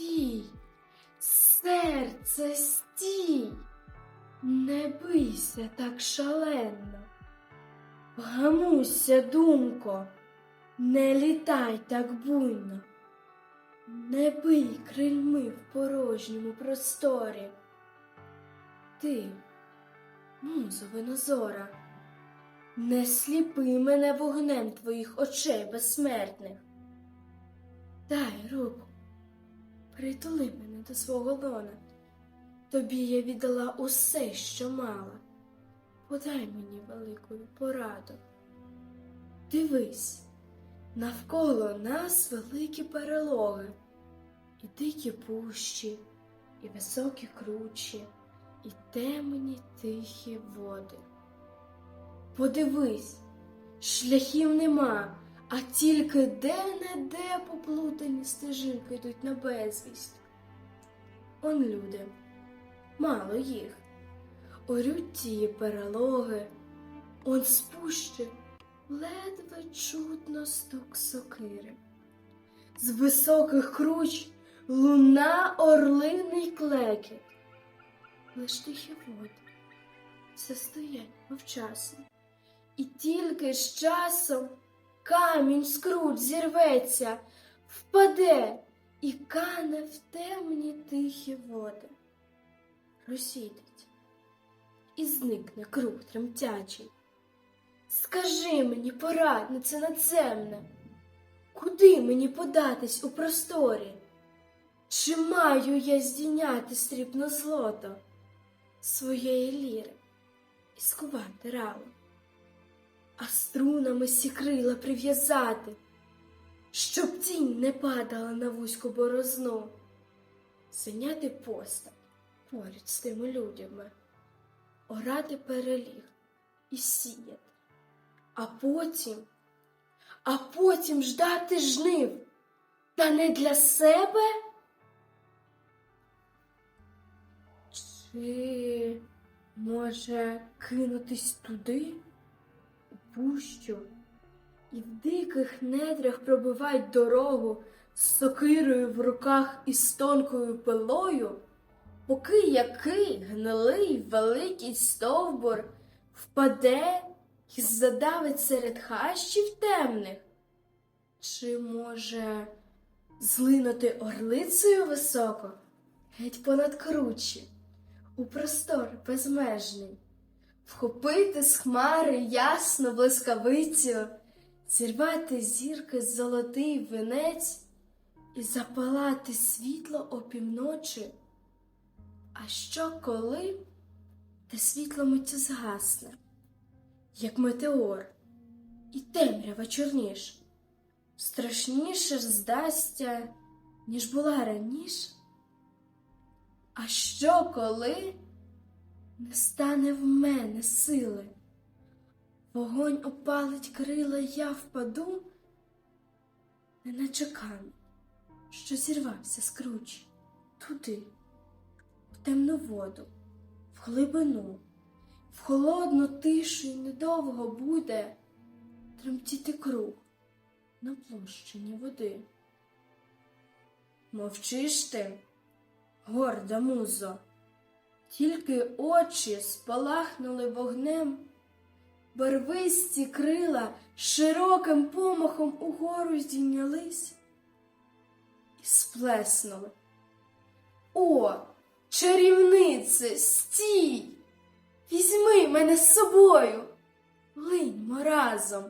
Стій, серце, стій, не бийся так шалено. Вгамуйся, думко, не літай так буйно, не бий крильми в порожньому просторі. Ти, музо винозора, не сліпи мене вогнем твоїх очей безсмертних. Дай руку, притули мене до свого лона. Тобі я віддала усе, що мала. Подай мені велику пораду. Дивись, навколо нас великі перелоги, і дикі пущі, і високі кручі, і темні тихі води. Подивись, шляхів нема, а тільки де-не-де поплутані стежинки йдуть на безвість. Он люди, мало їх, орють ті перелоги, он спуще ледве чутно стук сокири. З високих круч луна орлиний клекіт. Лиш тихі води все стоять мовчасно. І тільки з часом камінь з зірветься, впаде і кане в темні тихі води. Розійдеться і зникне круг тремтячий. Скажи мені, пораднице надземне, куди мені податись у просторі? Чи маю я здійняти срібно злото своєї ліри і скувати рало, а струнами сі крила прив'язати, щоб тінь не падала на вузьку борозну, зайняти постать поряд з тими людьми, орати переліг і сіяти, а потім, а потім ждати жнив, та не для себе. Чи може кинутись туди, пущу, і в диких недрях пробивать дорогу з сокирою в руках і з тонкою пилою, поки який гнилий великий стовбур впаде і задавить серед хащів темних? Чи може злинути орлицею високо, геть понад кручі? у простор безмежний, вхопити з хмари ясно блискавицю, зірвати зірки золотий венець і запалати світло опівночі. А що коли те світло миттю згасне, як метеор, і темрява чорніш, страшніше ж здасться, ніж була раніше? А що коли не стане в мене сили? Вогонь опалить крила, я впаду, неначе камінь, що зірвався з кручі, туди, в темну воду, в глибину, в холодну тишу й недовго буде тремтіти круг на площині води. Мовчиш ти? горда музо, тільки очі спалахнули вогнем, барвисті крила широким помахом угору здійнялись і сплеснули. О, чарівнице, стій! Візьми мене з собою, линьмо разом.